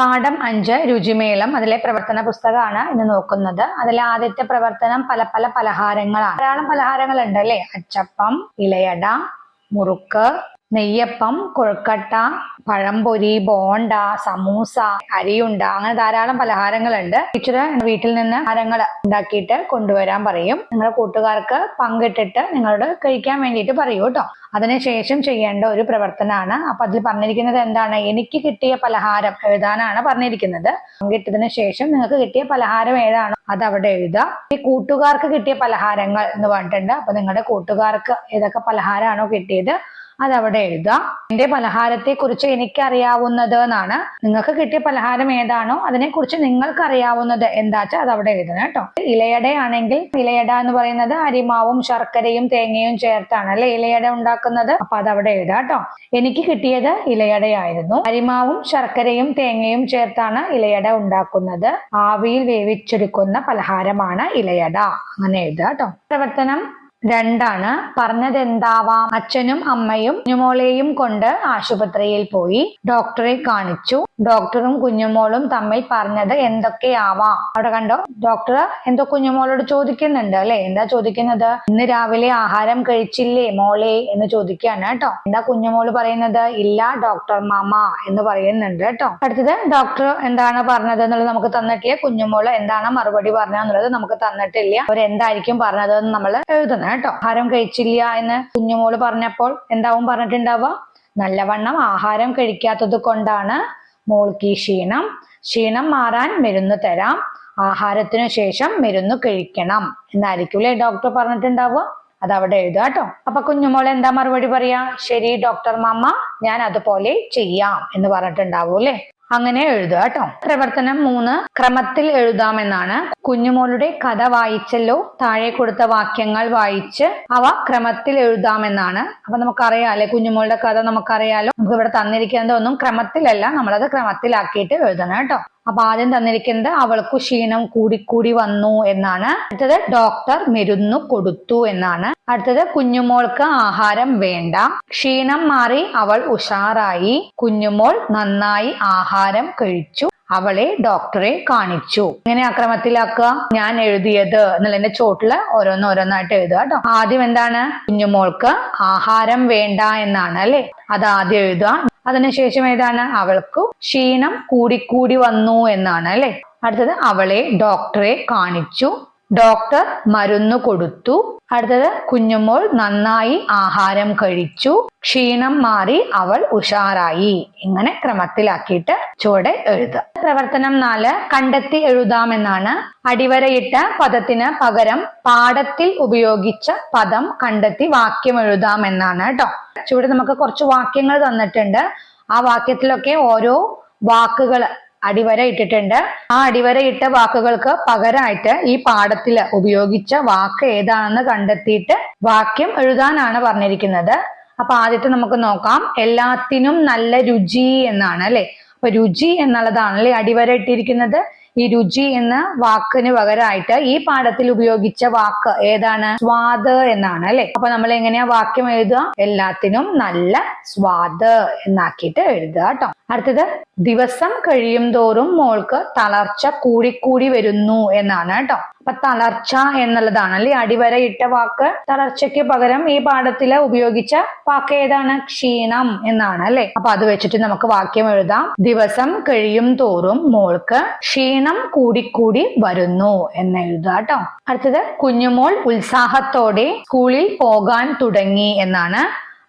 പാഠം അഞ്ച് രുചിമേളം അതിലെ പ്രവർത്തന പുസ്തകമാണ് ഇന്ന് നോക്കുന്നത്. അതിലെ ആദ്യത്തെ പ്രവർത്തനം പല പല പലഹാരങ്ങളാണ്. ധാരാളം പലഹാരങ്ങൾ ഉണ്ട് അല്ലേ? അച്ചപ്പം ഇലയട മുറുക്ക് നെയ്യപ്പം കൊഴുക്കട്ട പഴംപൊരി ബോണ്ട സമൂസ അരിയുണ്ട. അങ്ങനെ ധാരാളം പലഹാരങ്ങളുണ്ട്. ടീച്ചർ വീട്ടിൽ നിന്ന് പലഹാരങ്ങൾ ഉണ്ടാക്കിയിട്ട് കൊണ്ടുവരാൻ പറയും. നിങ്ങളുടെ കൂട്ടുകാർക്ക് പങ്കിട്ടിട്ട് നിങ്ങളോട് കഴിക്കാൻ വേണ്ടിയിട്ട് പറയൂ കേട്ടോ. അതിനുശേഷം ചെയ്യേണ്ട ഒരു പ്രവർത്തനമാണ്. അപ്പൊ അതിൽ പറഞ്ഞിരിക്കുന്നത് എന്താണ്? എനിക്ക് കിട്ടിയ പലഹാരം എഴുതാനാണ് പറഞ്ഞിരിക്കുന്നത്. പങ്കിട്ടതിന് ശേഷം നിങ്ങൾക്ക് കിട്ടിയ പലഹാരം ഏതാണോ? അത് അവിടെ എഴുതുക. ഈ കൂട്ടുകാർക്ക് കിട്ടിയ പലഹാരങ്ങൾ എന്ന് പറഞ്ഞിട്ടുണ്ട്. അപ്പൊ നിങ്ങളുടെ കൂട്ടുകാർക്ക് ഏതൊക്കെ പലഹാരമാണോ കിട്ടിയത്? അത് എഴുതാം എന്റെ പലഹാരത്തെ കുറിച്ച് എനിക്കറിയാവുന്നത് എന്നാണ്. നിങ്ങൾക്ക് കിട്ടിയ പലഹാരം ഏതാണോ അതിനെക്കുറിച്ച് നിങ്ങൾക്ക് അറിയാവുന്നത് എന്താ വെച്ചാൽ അത് അവിടെ എഴുതണം കേട്ടോ. ഇലയട ആണെങ്കിൽ ഇലയട എന്ന് പറയുന്നത് അരിമാവും ശർക്കരയും തേങ്ങയും ചേർത്താണ് അല്ലെ ഇലയട ഉണ്ടാക്കുന്നത്? അപ്പൊ അതവിടെ എഴുതാം കേട്ടോ. എനിക്ക് കിട്ടിയത് ഇലയടയായിരുന്നു. അരിമാവും ശർക്കരയും തേങ്ങയും ചേർത്താണ് ഇലയട ഉണ്ടാക്കുന്നത്. ആവിയിൽ വേവിച്ചെടുക്കുന്ന പലഹാരമാണ് ഇലയട. അങ്ങനെ എഴുതുക കേട്ടോ. പ്രവർത്തനം രണ്ടാണ്. പറഞ്ഞത് എന്താവാം അച്ഛനും അമ്മയും കുഞ്ഞുമോളെയും കൊണ്ട് ആശുപത്രിയിൽ പോയി ഡോക്ടറെ കാണിച്ചു. ഡോക്ടറും കുഞ്ഞുമോളും തമ്മിൽ പറഞ്ഞത് എന്തൊക്കെയാവാം? അവിടെ കണ്ടോ? ഡോക്ടർ എന്തോ കുഞ്ഞുമോളോട് ചോദിക്കുന്നുണ്ട് അല്ലെ? എന്താ ചോദിക്കുന്നത്? ഇന്ന് രാവിലെ ആഹാരം കഴിച്ചില്ലേ മോളെ? എന്ന് ചോദിക്കുകയാണ് കേട്ടോ. എന്താ കുഞ്ഞുമോൾ പറയുന്നത്? ഇല്ല ഡോക്ടർ മാമ എന്ന് പറയുന്നുണ്ട് കേട്ടോ. അടുത്തത് ഡോക്ടർ എന്താണ് പറഞ്ഞത് എന്നുള്ളത് നമുക്ക് തന്നിട്ടില്ല. കുഞ്ഞുമോൾ എന്താണ് മറുപടി പറഞ്ഞതെന്നുള്ളത് നമുക്ക് തന്നിട്ടില്ല. അവരെന്തായിരിക്കും പറഞ്ഞത് എന്ന് നമ്മൾ എഴുതണം കേട്ടോ. ആഹാരം കഴിച്ചില്ല എന്ന് കുഞ്ഞുമോൾ പറഞ്ഞപ്പോൾ എന്താവും പറഞ്ഞിട്ടുണ്ടാവുക? നല്ലവണ്ണം ആഹാരം കഴിക്കാത്തത് കൊണ്ടാണ് മോൾക്ക് ഈ ക്ഷീണം. ക്ഷീണം മാറാൻ മരുന്ന് തരാം. ആഹാരത്തിനു ശേഷം മരുന്ന് കഴിക്കണം എന്നായിരിക്കൂലേ ഡോക്ടർ പറഞ്ഞിട്ടുണ്ടാവുക? അത് അവിടെ എഴുതുക കേട്ടോ. അപ്പൊ കുഞ്ഞുമോൾ എന്താ മറുപടി പറയാ? ശരി ഡോക്ടർ മാമ ഞാൻ അതുപോലെ ചെയ്യാം എന്ന് പറഞ്ഞിട്ടുണ്ടാവൂ അല്ലേ അങ്ങനെ എഴുതുക കേട്ടോ പ്രവർത്തനം മൂന്ന് ക്രമത്തിൽ എഴുതാമെന്നാണ്. കുഞ്ഞുമോളുടെ കഥ വായിച്ചല്ലോ താഴെ കൊടുത്ത വാക്യങ്ങൾ വായിച്ച് അവ ക്രമത്തിൽ എഴുതാമെന്നാണ്. അപ്പൊ നമുക്കറിയാം അല്ലെ കുഞ്ഞുമോളുടെ കഥ നമുക്കറിയാലോ. നമുക്ക് ഇവിടെ തന്നിരിക്കുന്നത് ഒന്നും ക്രമത്തിലല്ല നമ്മളത് ക്രമത്തിലാക്കിയിട്ട് എഴുതണം കേട്ടോ അപ്പൊ ആദ്യം തന്നിരിക്കുന്നത് അവൾക്ക് ക്ഷീണം കൂടിക്കൂടി വന്നു എന്നാണ്. അടുത്തത് ഡോക്ടർ മരുന്ന് കൊടുത്തു എന്നാണ്. അടുത്തത് കുഞ്ഞുമോൾക്ക് ആഹാരം വേണ്ട. ക്ഷീണം മാറി അവൾ ഉഷാറായി. കുഞ്ഞുമോൾ നന്നായി ആഹാരം കഴിച്ചു. അവളെ ഡോക്ടറെ കാണിച്ചു. ഇങ്ങനെ അക്രമത്തിലാക്കുക ഞാൻ എഴുതിയത് എന്നുള്ളതിന്റെ ചോട്ടിൽ ഓരോന്നോരോന്നായിട്ട് എഴുതുക കേട്ടോ ആദ്യം എന്താണ്? കുഞ്ഞുമോൾക്ക് ആഹാരം വേണ്ട എന്നാണ് അല്ലെ? അത് ആദ്യം എഴുതുക. അതിനുശേഷം ഏതാണ്? അവൾക്ക് ക്ഷീണം കൂടിക്കൂടി വന്നു എന്നാണ് അല്ലെ? അടുത്തത് അവളെ ഡോക്ടറെ കാണിച്ചു. ഡോക്ടർ മരുന്ന് കൊടുത്തു. അടുത്തത് കുഞ്ഞുമോൾ നന്നായി ആഹാരം കഴിച്ചു. ക്ഷീണം മാറി അവൾ ഉഷാറായി. ഇങ്ങനെ ക്രമത്തിലാക്കിയിട്ട് ചുവടെ എഴുതുക. പ്രവർത്തനം നാല് കണ്ടെത്തി എഴുതാമെന്നാണ്. അടിവരയിട്ട പദത്തിന് പകരം പാഠത്തിൽ ഉപയോഗിച്ച പദം കണ്ടെത്തി വാക്യം എഴുതാമെന്നാണ് കേട്ടോ ചുവടെ നമുക്ക് കുറച്ച് വാക്യങ്ങൾ തന്നിട്ടുണ്ട്. ആ വാക്യത്തിലൊക്കെ ഓരോ വാക്കുകൾ അടിവര ഇട്ടിട്ടുണ്ട്. ആ അടിവര ഇട്ട വാക്കുകൾക്ക് പകരമായിട്ട് ഈ പാഠത്തിൽ ഉപയോഗിച്ച വാക്ക് ഏതാണെന്ന് കണ്ടെത്തിയിട്ട് വാക്യം എഴുതാനാണ് പറഞ്ഞിരിക്കുന്നത്. അപ്പൊ ആദ്യത്തെ നമുക്ക് നോക്കാം. എല്ലാത്തിനും നല്ല രുചി എന്നാണ് അല്ലെ? അപ്പൊ രുചി എന്നുള്ളതാണ് അല്ലെ അടിവര ഇട്ടിരിക്കുന്നത്. ഈ രുചി എന്ന വാക്കിന് പകരമായിട്ട് ഈ പാഠത്തിൽ ഉപയോഗിച്ച വാക്ക് ഏതാണ്? സ്വാദ് എന്നാണ് അല്ലെ? അപ്പൊ നമ്മൾ എങ്ങനെയാ വാക്യം എഴുതുക? എല്ലാത്തിനും നല്ല സ്വാദ് എന്നാക്കിയിട്ട് എഴുതുക കേട്ടോ. അടുത്തത് ദിവസം കഴിയും തോറും മോൾക്ക് തളർച്ച കൂടിക്കൂടി വരുന്നു എന്നാണ് കേട്ടോ. അപ്പൊ തളർച്ച എന്നുള്ളതാണ്. അല്ലെ? അടിവര ഇട്ട വാക്ക് തളർച്ചയ്ക്ക് പകരം ഈ പാഠത്തിൽ ഉപയോഗിച്ച വാക്ക് ഏതാണ്? ക്ഷീണം എന്നാണ് അല്ലെ? അപ്പൊ അത് വെച്ചിട്ട് നമുക്ക് വാക്യം എഴുതാം. ദിവസം കഴിയും തോറും മോൾക്ക് ക്ഷീണം കൂടിക്കൂടി വരുന്നു എന്ന് എഴുതുക കേട്ടോ. അടുത്തത് കുഞ്ഞുമോൾ ഉത്സാഹത്തോടെ സ്കൂളിൽ പോകാൻ തുടങ്ങി എന്നാണ്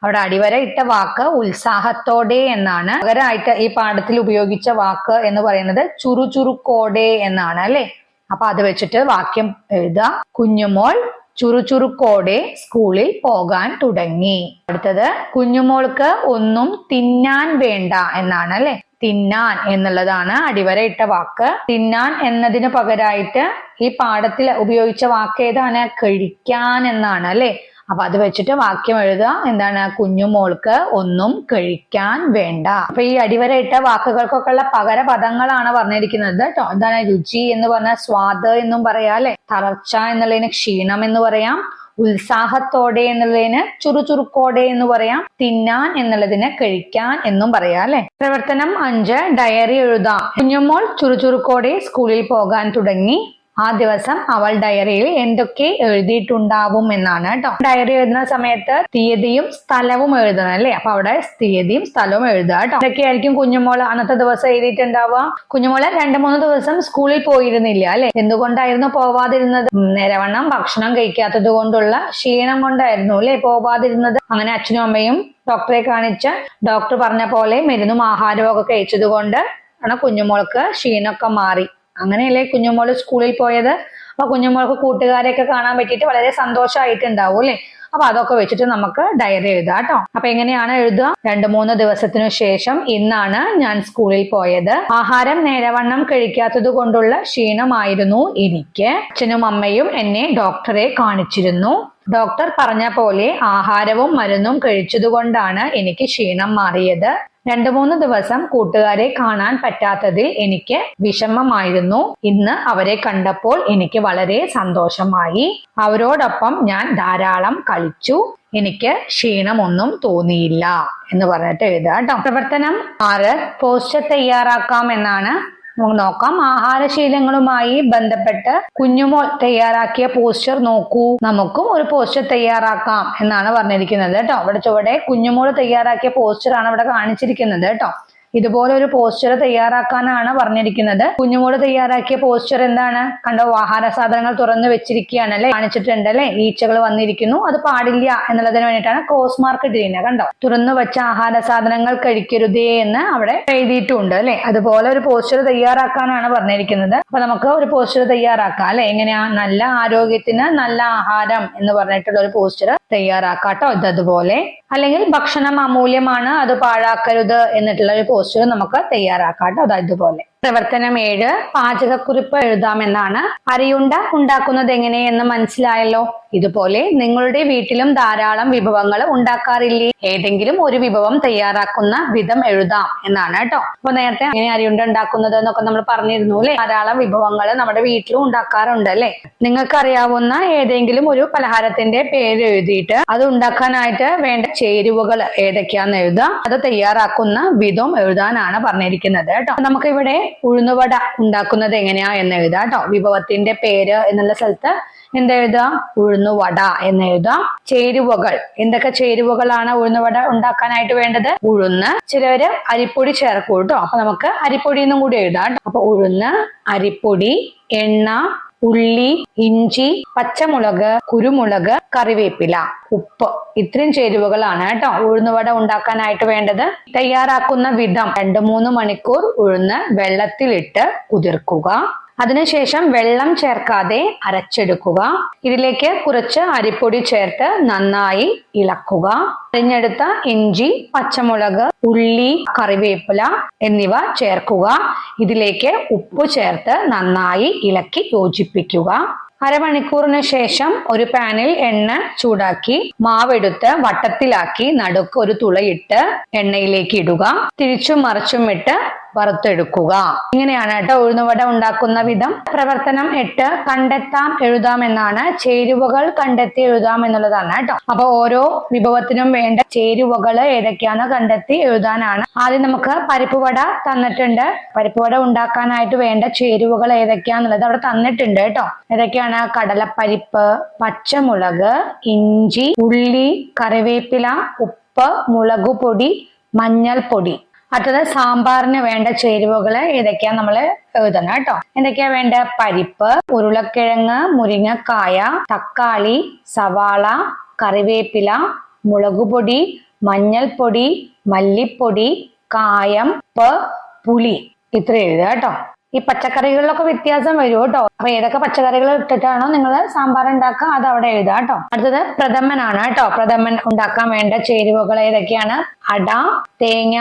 അവിടെ അടിവര ഇട്ട വാക്ക് ഉത്സാഹത്തോടെ എന്നാണ്. പകരമായിട്ട് ഈ പാഠത്തിൽ ഉപയോഗിച്ച വാക്ക് എന്ന് പറയുന്നത് ചുറുചുറുക്കോടെ എന്നാണ് അല്ലെ? അപ്പൊ അത് വെച്ചിട്ട് വാക്യം എഴുതുക. കുഞ്ഞുമോൾ ചുറുചുറുക്കോടെ സ്കൂളിൽ പോകാൻ തുടങ്ങി. അടുത്തത് കുഞ്ഞുമോൾക്ക് ഒന്നും തിന്നാൻ വേണ്ട എന്നാണ് അല്ലെ? തിന്നാൻ എന്നുള്ളതാണ് അടിവര ഇട്ട വാക്ക്. തിന്നാൻ എന്നതിന് പകരമായിട്ട് ഈ പാഠത്തിൽ ഉപയോഗിച്ച വാക്ക് ഏതാണ്? കഴിക്കാൻ എന്നാണ് അല്ലെ? അപ്പൊ അത് വെച്ചിട്ട് വാക്യം എഴുതുക. എന്താണ്? കുഞ്ഞുമോൾക്ക് ഒന്നും കഴിക്കാൻ വേണ്ട. അപ്പൊ ഈ അടിവരയിട്ട വാക്കുകൾക്കൊക്കെ ഉള്ള പകര പദങ്ങളാണ് പറഞ്ഞിരിക്കുന്നത് കേട്ടോ. എന്താണ്? രുചി എന്ന് പറഞ്ഞാൽ സ്വാദ് എന്നും പറയാം അല്ലെ? തളർച്ച എന്നുള്ളതിന് ക്ഷീണം എന്ന് പറയാം. ഉത്സാഹത്തോടെ എന്നുള്ളതിന് ചുറുചുറുക്കോടെ എന്ന് പറയാം. തിന്നാൻ എന്നുള്ളതിന് കഴിക്കാൻ എന്നും പറയാം അല്ലെ? പ്രവർത്തനം അഞ്ച്. ഡയറി എഴുതാം. കുഞ്ഞുമോൾ ചുറുചുറുക്കോടെ സ്കൂളിൽ പോകാൻ തുടങ്ങി. ആ ദിവസം അവൾ ഡയറിയിൽ എന്തൊക്കെ എഴുതിയിട്ടുണ്ടാവും എന്നാണ് കേട്ടോ ഡയറി എഴുതുന്ന സമയത്ത് തീയതിയും സ്ഥലവും എഴുതണം അല്ലേ? അപ്പൊ അവിടെ തീയതിയും സ്ഥലവും എഴുതുക കേട്ടോ ഇതൊക്കെയായിരിക്കും കുഞ്ഞുമോൾ അന്നത്തെ ദിവസം എഴുതിയിട്ടുണ്ടാവുക. കുഞ്ഞുമോൾ രണ്ടു മൂന്ന് ദിവസം സ്കൂളിൽ പോയിരുന്നില്ല അല്ലെ? എന്തുകൊണ്ടായിരുന്നു പോവാതിരുന്നത്? നിരവണ്ണം ഭക്ഷണം കഴിക്കാത്തത് കൊണ്ടുള്ള ക്ഷീണം കൊണ്ടായിരുന്നു അല്ലെ പോവാതിരുന്നത്? അങ്ങനെ അച്ഛനും അമ്മയും ഡോക്ടറെ കാണിച്ച് ഡോക്ടർ പറഞ്ഞ പോലെ മരുന്നും ആഹാരവും ഒക്കെ കഴിച്ചത് കൊണ്ട് ആണ് കുഞ്ഞുമോൾക്ക് ക്ഷീണമൊക്കെ മാറി. അങ്ങനെയല്ലേ കുഞ്ഞുമോൾ സ്കൂളിൽ പോയത്? അപ്പൊ കുഞ്ഞുമോൾക്ക് കൂട്ടുകാരെയൊക്കെ കാണാൻ പറ്റിയിട്ട് വളരെ സന്തോഷമായിട്ടുണ്ടാവും അല്ലേ? അപ്പൊ അതൊക്കെ വെച്ചിട്ട് നമുക്ക് ഡയറി എഴുതാം കേട്ടോ. അപ്പൊ എങ്ങനെയാണ് എഴുതുക? രണ്ട് മൂന്ന് ദിവസത്തിനു ശേഷം ഇന്നാണ് ഞാൻ സ്കൂളിൽ പോയത്. ആഹാരം നേരവണ്ണം കഴിക്കാത്തത് കൊണ്ടുള്ള ക്ഷീണമായിരുന്നു എനിക്ക്. അച്ഛനും അമ്മയും എന്നെ ഡോക്ടറെ കാണിച്ചിരുന്നു. ഡോക്ടർ പറഞ്ഞ പോലെ ആഹാരവും മരുന്നും കഴിച്ചതുകൊണ്ടാണ് എനിക്ക് ക്ഷീണം മാറിയത്. രണ്ടു മൂന്ന് ദിവസം കൂട്ടുകാരെ കാണാൻ പറ്റാത്തതിൽ എനിക്ക് വിഷമമായിരുന്നു. ഇന്ന് അവരെ കണ്ടപ്പോൾ എനിക്ക് വളരെ സന്തോഷമായി. അവരോടൊപ്പം ഞാൻ ധാരാളം കളിച്ചു. എനിക്ക് ക്ഷീണമൊന്നും തോന്നിയില്ല എന്ന് പറഞ്ഞിട്ട് എഴുതാം പ്രവർത്തനം ആറ് പോസ്റ്റർ തയ്യാറാക്കാം എന്നാണ് നമുക്ക് നോക്കാം. ആഹാരശീലങ്ങളുമായി ബന്ധപ്പെട്ട് കുഞ്ഞുമോൾ തയ്യാറാക്കിയ പോസ്റ്റർ നോക്കൂ. നമുക്കും ഒരു പോസ്റ്റർ തയ്യാറാക്കാം എന്നാണ് പറഞ്ഞിരിക്കുന്നത് കേട്ടോ. ഇവിടെ ചുവടെ കുഞ്ഞുമോൾ തയ്യാറാക്കിയ പോസ്റ്റർ ആണ് ഇവിടെ കാണിച്ചിരിക്കുന്നത് കേട്ടോ. ഇതുപോലെ ഒരു പോസ്റ്റർ തയ്യാറാക്കാനാണ് പറഞ്ഞിരിക്കുന്നത്. കുഞ്ഞുമോൾ തയ്യാറാക്കിയ പോസ്റ്റർ എന്താണ്? കണ്ടോ ആഹാര സാധനങ്ങൾ തുറന്നു വെച്ചിരിക്കുകയാണ് അല്ലെ? കാണിച്ചിട്ടുണ്ട് അല്ലെ ഈച്ചകൾ വന്നിരിക്കുന്നു. അത് പാടില്ല എന്നുള്ളതിന് വേണ്ടിയിട്ടാണ് ക്രോസ് മാർക്ക് ഇട്ടിരിക്കുന്നത്. കണ്ടോ? തുറന്നു വെച്ച ആഹാര സാധനങ്ങൾ കഴിക്കരുതേ എന്ന് അവിടെ എഴുതിയിട്ടുണ്ട് അല്ലെ? അതുപോലെ ഒരു പോസ്റ്റർ തയ്യാറാക്കാനാണ് പറഞ്ഞിരിക്കുന്നത്. അപ്പൊ നമുക്ക് ഒരു പോസ്റ്റർ തയ്യാറാക്കാം അല്ലെ? എങ്ങനെയാ? നല്ല ആരോഗ്യത്തിന് നല്ല ആഹാരം എന്ന് പറഞ്ഞിട്ടുള്ള ഒരു പോസ്റ്റർ തയ്യാറാക്കാം കേട്ടോ. ഇതതുപോലെ അല്ലെങ്കിൽ ഭക്ഷണം അമൂല്യമാണ് അത് പാഴാക്കരുത് എന്നിട്ടുള്ള ഒരു പോസ്റ്റർ നമുക്ക് തയ്യാറാക്കാം കേട്ടോ അതാ ഇതുപോലെ. പ്രവർത്തനം ഏഴ് പാചകക്കുറിപ്പ് എഴുതാമെന്നാണ് അരിയുണ്ട ഉണ്ടാക്കുന്നത് എങ്ങനെയെന്ന് മനസ്സിലായല്ലോ. ഇതുപോലെ നിങ്ങളുടെ വീട്ടിലും ധാരാളം വിഭവങ്ങൾ ഉണ്ടാക്കാറില്ലേ? ഏതെങ്കിലും ഒരു വിഭവം തയ്യാറാക്കുന്ന വിധം എഴുതാം എന്നാണ് കേട്ടോ. അപ്പൊ നേരത്തെ എങ്ങനെ അരിയുണ്ട ഉണ്ടാക്കുന്നത് എന്നൊക്കെ നമ്മൾ പറഞ്ഞിരുന്നു അല്ലെ? ധാരാളം വിഭവങ്ങൾ നമ്മുടെ വീട്ടിലും ഉണ്ടാക്കാറുണ്ട് അല്ലെ? നിങ്ങൾക്കറിയാവുന്ന ഏതെങ്കിലും ഒരു പലഹാരത്തിന്റെ പേര് എഴുതിയിട്ട് അത് ഉണ്ടാക്കാനായിട്ട് വേണ്ട ചേരുവകൾ ഏതൊക്കെയാന്ന് എഴുതാം. അത് തയ്യാറാക്കുന്ന വിധം എഴുതാനാണ് പറഞ്ഞിരിക്കുന്നത് കേട്ടോ. നമുക്ക് ഇവിടെ ഉഴുന്നുവട ഉണ്ടാക്കുന്നത് എങ്ങനെയാ എന്ന് എഴുതാം കേട്ടോ വിഭവത്തിന്റെ പേര് എന്നുള്ള സ്ഥലത്ത് എന്ത് എഴുതാം ഉഴുന്നുവട എന്ന് എഴുതാം ചേരുവകൾ. എന്തൊക്കെ ചേരുവകളാണ് ഉഴുന്നുവട ഉണ്ടാക്കാനായിട്ട് വേണ്ടത്? ഉഴുന്ന്. ചിലവര് അരിപ്പൊടി ചേർക്കും കേട്ടോ അപ്പൊ നമുക്ക് അരിപ്പൊടിയെന്നും കൂടി എഴുതാം അപ്പൊ ഉഴുന്ന് അരിപ്പൊടി എണ്ണ ഉള്ളി ഇഞ്ചി പച്ചമുളക് കുരുമുളക് കറിവേപ്പില ഉപ്പ്. ഇത്രയും ചേരുവകളാണ് കേട്ടോ ഉഴുന്നുവട ഉണ്ടാക്കാനായിട്ട് വേണ്ടത്. തയ്യാറാക്കുന്ന വിധം രണ്ട് മൂന്ന് മണിക്കൂർ ഉഴുന്ന് വെള്ളത്തിലിട്ട് കുതിർക്കുക. അതിനുശേഷം വെള്ളം ചേർക്കാതെ അരച്ചെടുക്കുക. ഇതിലേക്ക് കുറച്ച് അരിപ്പൊടി ചേർത്ത് നന്നായി ഇളക്കുക. അരിഞ്ഞെടുത്ത ഇഞ്ചി പച്ചമുളക് ഉള്ളി കറിവേപ്പില എന്നിവ ചേർക്കുക. ഇതിലേക്ക് ഉപ്പ് ചേർത്ത് നന്നായി ഇളക്കി യോജിപ്പിക്കുക. അരമണിക്കൂറിന് ശേഷം ഒരു പാനിൽ എണ്ണ ചൂടാക്കി മാവെടുത്ത് വട്ടത്തിലാക്കി നടുക്ക് ഒരു തുളയിട്ട് എണ്ണയിലേക്ക് ഇടുക. തിരിച്ചും മറിച്ചും ഇട്ട് വറുത്തെടുക്കുക ഇങ്ങനെയാണ് കേട്ടോ ഉഴുന്നുവട ഉണ്ടാക്കുന്ന വിധം. പ്രവർത്തനം എട്ട് കണ്ടെത്താം എഴുതാം എന്നാണ്. ചേരുവകൾ കണ്ടെത്തി എഴുതാം എന്നുള്ളതാണ് കേട്ടോ. അപ്പൊ ഓരോ വിഭവത്തിനും വേണ്ട ചേരുവകൾ ഏതൊക്കെയാണ് കണ്ടെത്തി എഴുതാനാണ്. ആദ്യം നമുക്ക് പരിപ്പുവട തന്നിട്ടുണ്ട്. പരിപ്പുവട ഉണ്ടാക്കാനായിട്ട് വേണ്ട ചേരുവകൾ ഏതൊക്കെയാന്നുള്ളത് അവിടെ തന്നിട്ടുണ്ട് കേട്ടോ. ഏതൊക്കെയാണ്? കടലപ്പരിപ്പ് പച്ചമുളക് ഇഞ്ചി ഉള്ളി കറിവേപ്പില ഉപ്പ് മുളകുപൊടി മഞ്ഞൾപ്പൊടി. അടുത്തത് സാമ്പാറിന് വേണ്ട ചേരുവകൾ ഏതൊക്കെയാ നമ്മൾ എഴുതണം കേട്ടോ. എന്തൊക്കെയാ വേണ്ട? പരിപ്പ് ഉരുളക്കിഴങ്ങ് മുരിങ്ങക്കായ തക്കാളി സവാള കറിവേപ്പില മുളകുപൊടി മഞ്ഞൾപ്പൊടി മല്ലിപ്പൊടി കായം പുളി. ഇത്ര എഴുതുക കേട്ടോ. ഈ പച്ചക്കറികളിലൊക്കെ വ്യത്യാസം വരും കേട്ടോ? അപ്പൊ ഏതൊക്കെ പച്ചക്കറികൾ ഇട്ടിട്ടാണോ നിങ്ങൾ സാമ്പാർ ഉണ്ടാക്കുക? അത് അവിടെ എഴുതുക കേട്ടോ. അടുത്തത് പ്രഥമനാണ് കേട്ടോ. പ്രഥമൻ ഉണ്ടാക്കാൻ വേണ്ട ചേരുവകൾ ഏതൊക്കെയാണ്? അട തേങ്ങ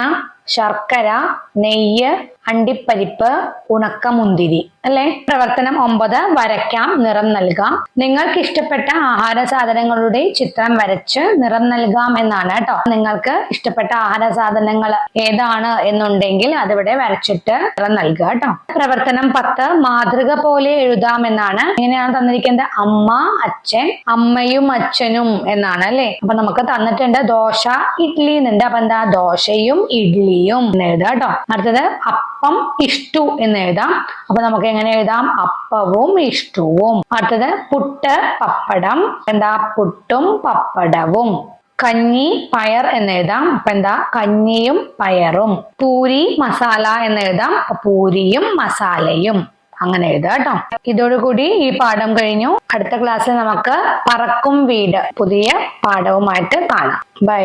ശർക്കര നെയ്യ് അണ്ടിപ്പരിപ്പ് ഉണക്കമുന്തിരി. അല്ലെ? പ്രവർത്തനം ഒമ്പത് വരയ്ക്കാം നിറം നൽകാം. നിങ്ങൾക്ക് ഇഷ്ടപ്പെട്ട ആഹാര സാധനങ്ങളുടെ ചിത്രം വരച്ച് നിറം നൽകാം എന്നാണ് കേട്ടോ. നിങ്ങൾക്ക് ഇഷ്ടപ്പെട്ട ആഹാര സാധനങ്ങൾ ഏതാണ് എന്നുണ്ടെങ്കിൽ അതിവിടെ വരച്ചിട്ട് നിറം നൽകുക കേട്ടോ. പ്രവർത്തനം പത്ത് മാതൃക പോലെ എഴുതാം എന്നാണ്. ഇങ്ങനെയാണ് തന്നിരിക്കുന്നത്. അമ്മ അച്ഛൻ അമ്മയും അച്ഛനും എന്നാണ് അല്ലെ? അപ്പൊ നമുക്ക് തന്നിട്ടുണ്ട് ദോശ ഇഡ്ലി എന്നുണ്ട്. അപ്പൊ എന്താ? ദോശയും ഇഡ്ലിയും എന്ന് എഴുതാം കേട്ടോ. അടുത്തത് അപ്പം ഇഷ്ടു എന്ന് എഴുതാം. അപ്പൊ നമുക്ക് എങ്ങനെ എഴുതാം? അപ്പവും ഇഷ്ടവും. അടുത്തത് പുട്ട് പപ്പടം. എന്താ? പുട്ടും പപ്പടവും. കഞ്ഞി പയർ എന്ന് എഴുതാം. അപ്പൊ എന്താ? കഞ്ഞിയും പയറും. പൂരി മസാല എന്ന് എഴുതാം. പൂരിയും മസാലയും. അങ്ങനെ എഴുതാം കേട്ടോ. ഇതോടുകൂടി ഈ പാഠം കഴിഞ്ഞു. അടുത്ത ക്ലാസ്സിൽ നമുക്ക് പറക്കും വീട് പുതിയ പാഠവുമായിട്ട് കാണാം. ബൈ